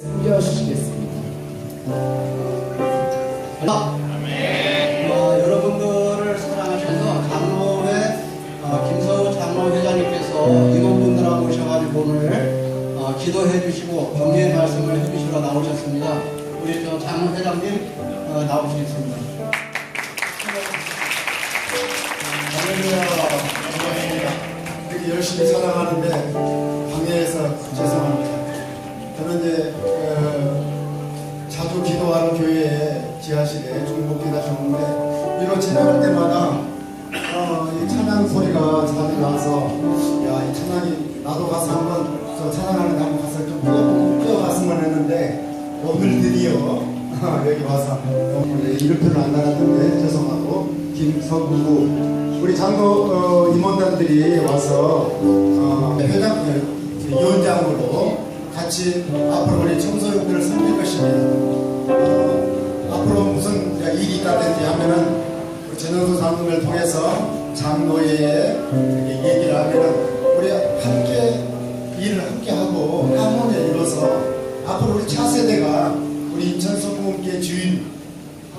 숨겨주시겠습니다. 아, 어, 여러분들을 사랑하셔서 장로회 어, 김서우 장로 회장님께서 임원분들하고 오셔가지고 오늘 어, 기도해 주시고 격려의 말씀을 해주시러 나오셨습니다. 우리 저 장로 회장님 어, 나오시겠습니다. 할렐루야. 감사합니다. 이렇게 열심히 찬양하는데 기도하는 교회에 지하실에 중복기가 좋은데 이런 찬양할 때마다 어, 이 찬양 소리가 자주 나서 야 이 찬양이 나도 가서 한번 저 찬양하는 데 한번 가서 좀 뛰어 뛰어갔으면 했는데 오늘 드디어 여기 와서 오늘 이름표를 안 달았는데 죄송하고 김서구 우리 장로 어, 임원단들이 와서 어, 회장 어, 위원장으로 같이 앞으로 우리 청소년들을 섬길 것입니다. 어, 앞으로 무슨 일이 있다든지 하면은 우리 전현수 장로를 통해서 이렇게 얘기를 하면은 우리 함께 일을 함께 하고 harmony를 이뤄서 앞으로 우리 차세대가 우리 인천 성공교회 주인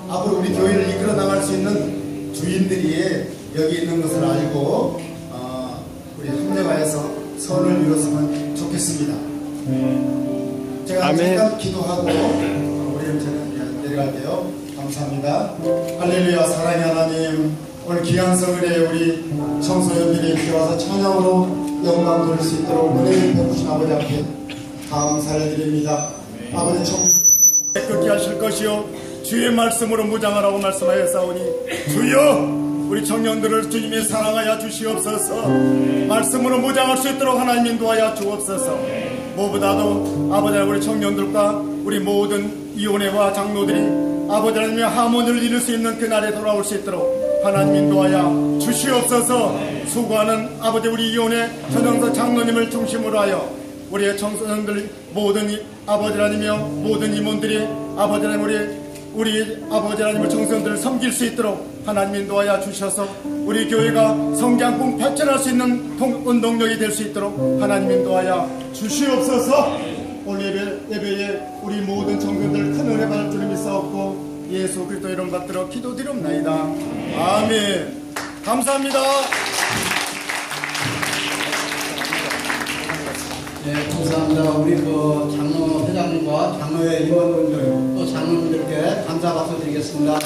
앞으로 우리 교회를 이끌어 나갈 수 있는 주인들이 여기 있는 것을 알고 어, 우리 협력하여서 선을 이뤘으면 좋겠습니다. 제가 아멘. 잠깐 기도하고 감사합니다. 할렐루야 사랑의 하나님 오늘 귀한 성을에 우리 청소년들이 이렇게 와서 찬양으로 영광 돌릴 수 있도록 은혜를 베푸신 아버지 앞에 감사를 드립니다. 아버지 청 깨끗게 하실 것이요 주의 말씀으로 무장하라고 말씀하였사오니 주여 우리 청년들을 주님이 사랑하여 주시옵소서 말씀으로 무장할 수 있도록 하나님 인도하여 주옵소서 무엇보다도 아버지 우리 청년들과 우리 모든 이혼회와 장로들이 아버지 하나님의 하모니를 이룰 수 있는 그날에 돌아올 수 있도록 하나님 인도하여 주시옵소서. 수고하는 아버지 우리 이혼회 전영서 장로님을 중심으로 하여 우리의 청소년들 모든 이- 아버지 하나님이여 모든 임원들이 아버지 하나님 우리 우리 아버지 하나님의 청소년들을 섬길 수 있도록 하나님 인도하여 주셔서 우리 교회가 성장품 발전할 수 있는 통- 운동력이 될 수 있도록 하나님 인도하여 주시옵소서. 오늘 예배, 예배에 우리 모든 청소년들 큰 은혜 받을 줄 믿사옵고 예수 그리스도 이름 받들어 기도드립나이다 아멘 감사합니다. 네, 감사합니다. 우리 그 장로 회장님과 장로회 임원분들 또 장로님들께 감사 박수 드리겠습니다.